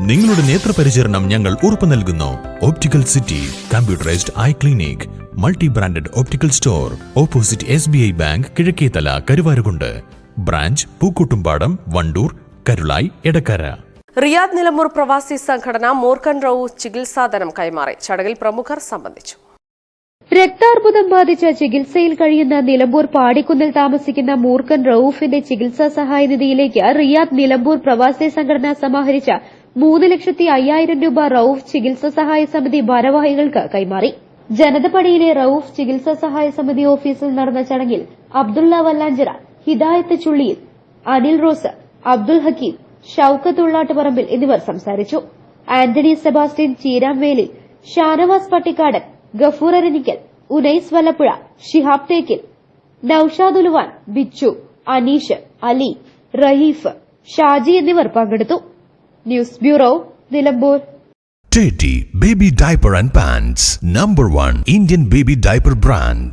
നിങ്ങളുടെ നേത്രപരിചരണം ഞങ്ങൾ ഉറപ്പു നൽകുന്നു. Optical city computerised eye clinic multi branded optical store opposite S B I bank Kizhakkethala Karuvarakundu. Branch Pookkottumpadam Wandoor Karulai Edakkara Riyadh Nilambur പ്രവാസി സംഘടന മോർക്കൻ റൌ ചികിത്സാധനം കൈമാറി. ചടങ്ങിൽ പ്രമുഖർ സംബന്ധിച്ചു. രക്താർബുദം ബാധിച്ച് ചികിത്സയിൽ കഴിയുന്ന നിലമ്പൂർ പാടിക്കുന്നിൽ താമസിക്കുന്ന മൂർഖൻ റൌഫിന്റെ ചികിത്സാ സഹായ നിധിയിലേക്ക് റിയാദ് നിലമ്പൂർ പ്രവാസി സംഘടന സമാഹരിച്ച മൂന്ന് ലക്ഷത്തി അയ്യായിരം രൂപ റൌഫ് ചികിത്സാ സഹായ സമിതി ഭാരവാഹികൾക്ക് കൈമാറി. ജനതപടിയിലെ റൌഫ് ചികിത്സാ സഹായ സമിതി ഓഫീസിൽ നടന്ന ചടങ്ങിൽ അബ്ദുള്ള വല്ലാഞ്ചിറ ഹിദായത്ത് ചുള്ളിയിൽ അനിൽ റോസ് അബ്ദുൽ ഹക്കീം ഷൌക്കത്ത് ഉള്ളാട്ടുപറമ്പിൽ എന്നിവർ സംസാരിച്ചു. ആന്റണി സെബാസ്റ്റ്യൻ ചീരാംവേലി ഷാനവാസ് പട്ടിക്കാടൻ ഗഫൂർ അരനിക്കൽ ഉനൈസ് വല്ലപ്പുഴ ഷിഹാബ് തേക്കിൽ നൌഷാദ് ഉലുവാൻ ബിച്ചു അനീഷ് അലി റഹീഫ് ഷാജി എന്നിവർ പങ്കെടുത്തു news bureau Nilambur Teddy Baby Diaper and Pants, number one Indian baby diaper brand.